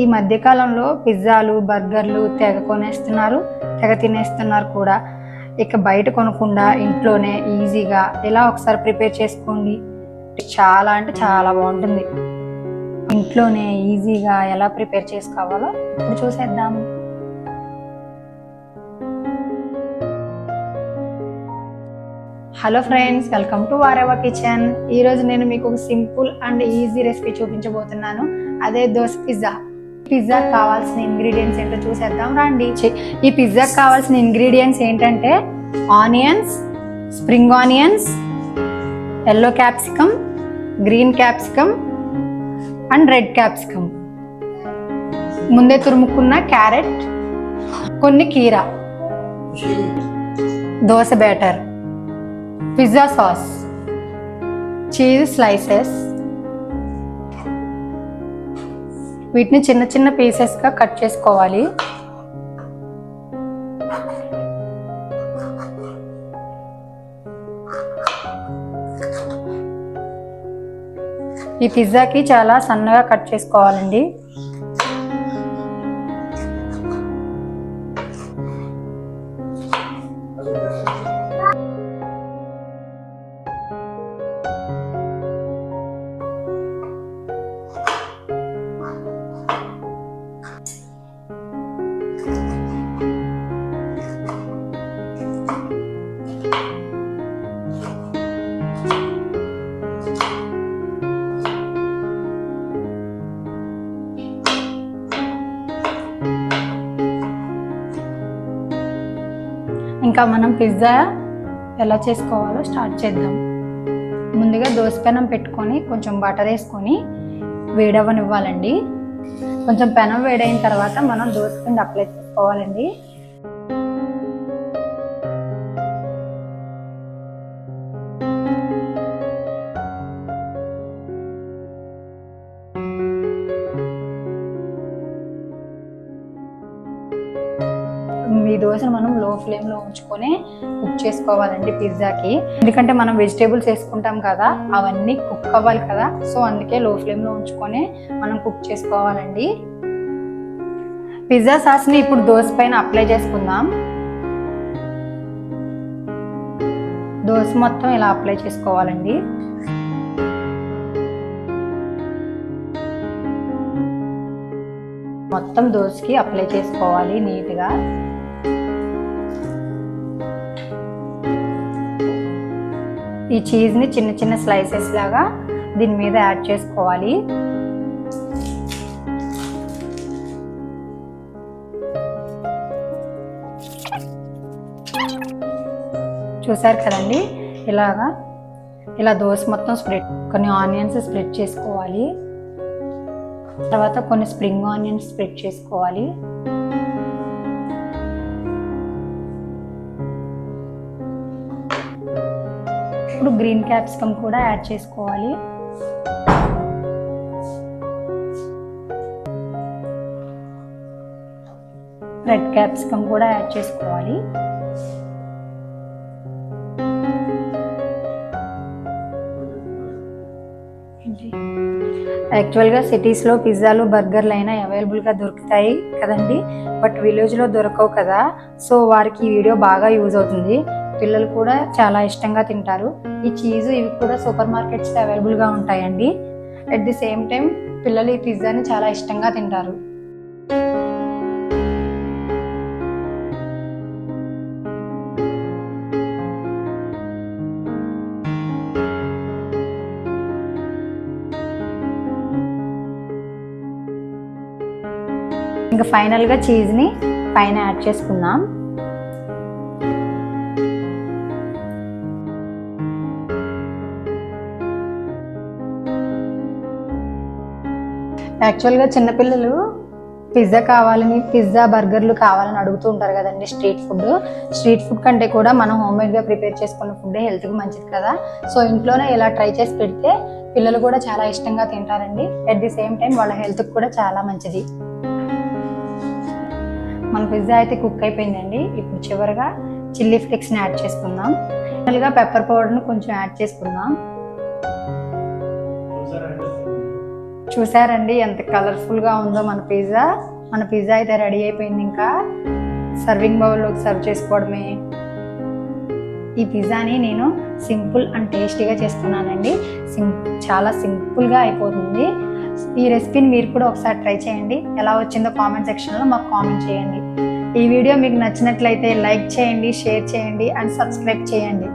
ఈ మధ్యకాలంలో పిజ్జాలు బర్గర్లు తెగ కొనేస్తున్నారు తెగ తినేస్తున్నారు కూడా. ఇక బయట కొనకుండా ఇంట్లోనే ఈజీగా ఇలా ఒకసారి ప్రిపేర్ చేసుకోండి. చాలా అంటే చాలా బాగుంటుంది. ఇంట్లోనే ఈజీగా ఎలా ప్రిపేర్ చేసుకోవాలో ఇప్పుడు చూసేద్దాం. Hello friends welcome to Vahrehvah kitchen. ఈరోజు నేను మీకు ఒక సింపుల్ అండ్ ఈజీ రెసిపీ చూపించబోతున్నాను. అదే దోశ పిజ్జా. పిజ్జా కావాల్సిన ఇంగ్రీడియంట్స్ ఏంటో చూసేద్దాం రండి. చి- ఈ పిజ్జాకి కావాల్సిన ఇంగ్రీడియంట్స్ ఏంటంటే onions spring onions yellow capsicum green capsicum and red capsicum. ముందే తురుముకున్న క్యారెట్ కొన్ని కీరా dosa batter pizza sauce cheese slices వీటిని చిన్న చిన్న పీసెస్గా కట్ చేసుకోవాలి. ఈ పిజ్జాకి చాలా సన్నగా కట్ చేసుకోవాలండి. ఇంకా మనం పిజ్జా ఎలా చేసుకోవాలో స్టార్ట్ చేద్దాం. ముందుగా దోసపెనం పెట్టుకొని కొంచెం బటర్ వేసుకొని వేడవనివ్వాలండి కొంచెం పెనం వేడైన తర్వాత మనం దోసపిండి అప్లై చేసుకోవాలండి. దోశను మనం లో ఫ్లేమ్లో ఉంచుకొని కుక్ చేసుకోవాలండి పిజ్జాకి. ఎందుకంటే మనం వెజిటేబుల్స్ వేసుకుంటాం కదా అవన్నీ కుక్ అవ్వాలి కదా. సో అందుకే లో ఫ్లేమ్లో ఉంచుకొని మనం కుక్ చేసుకోవాలండి. పిజ్జా సాస్ని ఇప్పుడు దోశ పైన అప్లై చేసుకుందాం. దోశ మొత్తం ఇలా అప్లై చేసుకోవాలండి. మొత్తం దోశకి అప్లై చేసుకోవాలి నీట్గా. ఈ చీజ్ని చిన్న చిన్న స్లైసెస్ లాగా దీని మీద యాడ్ చేసుకోవాలి. చూసారు కదండి? ఇలాగా ఇలా దోశ మొత్తం స్ప్రెడ్ కొన్ని ఆనియన్స్ స్ప్రెడ్ చేసుకోవాలి. తర్వాత కొన్ని స్ప్రింగ్ ఆనియన్స్ స్ప్రెడ్ చేసుకోవాలి. ఇప్పుడు గ్రీన్ క్యాప్సికమ్ కూడా యాడ్ చేసుకోవాలి. రెడ్ క్యాప్సికమ్ కూడా యాడ్ చేసుకోవాలి. యాక్చువల్గా సిటీస్లో పిజ్జాలు బర్గర్లు అయినా అవైలబుల్గా దొరుకుతాయి కదండి. బట్ విలేజ్లో దొరకవు కదా. సో వారికి ఈ వీడియో బాగా యూజ్ అవుతుంది. పిల్లలు కూడా చాలా ఇష్టంగా తింటారు. ఈ చీజ్ ఇవి కూడా సూపర్ మార్కెట్స్లో అవైలబుల్గా ఉంటాయండి. అట్ ది సేమ్ టైం పిల్లలు ఈ పిజ్జాని చాలా ఇష్టంగా తింటారు. ఇంకా ఫైనల్గా చీజ్ని పైన యాడ్ చేసుకుందాం. యాక్చువల్గా చిన్నపిల్లలు పిజ్జా కావాలని పిజ్జా బర్గర్లు కావాలని అడుగుతూ ఉంటారు కదండి స్ట్రీట్ ఫుడ్. స్ట్రీట్ ఫుడ్ కంటే కూడా మనం హోమ్ మేడ్గా ప్రిపేర్ చేసుకున్న ఫుడ్ హెల్త్కి మంచిది కదా. సో ఇంట్లోనే ఇలా ట్రై చేసి పెడితే పిల్లలు కూడా చాలా ఇష్టంగా తింటారండి. అట్ ది సేమ్ టైం వాళ్ళ హెల్త్కి కూడా చాలా మంచిది. మన పిజ్జా అయితే కుక్ అయిపోయిందండి. ఇప్పుడు చివరిగా చిల్లీ ఫ్లేక్స్ని యాడ్ చేసుకుందాం. ఫైనల్గా పెప్పర్ పౌడర్ని కొంచెం యాడ్ చేసుకుందాం. చూసారండి ఎంత కలర్ఫుల్గా ఉందో మన పిజ్జా. మన పిజ్జా అయితే రెడీ అయిపోయింది ఇంకా. సర్వింగ్ బౌల్లోకి సర్వ్ చేసుకోవడమే. ఈ పిజ్జాని నేను సింపుల్ అండ్ టేస్టీగా చేస్తున్నానండి. సిం చాలా సింపుల్గా అయిపోతుంది. ఈ రెసిపీని మీరు కూడా ఒకసారి ట్రై చేయండి. ఎలా వచ్చిందో కామెంట్ సెక్షన్లో మాకు కామెంట్ చేయండి. ఈ వీడియో మీకు నచ్చినట్లయితే లైక్ చేయండి షేర్ చేయండి అండ్ సబ్స్క్రైబ్ చేయండి.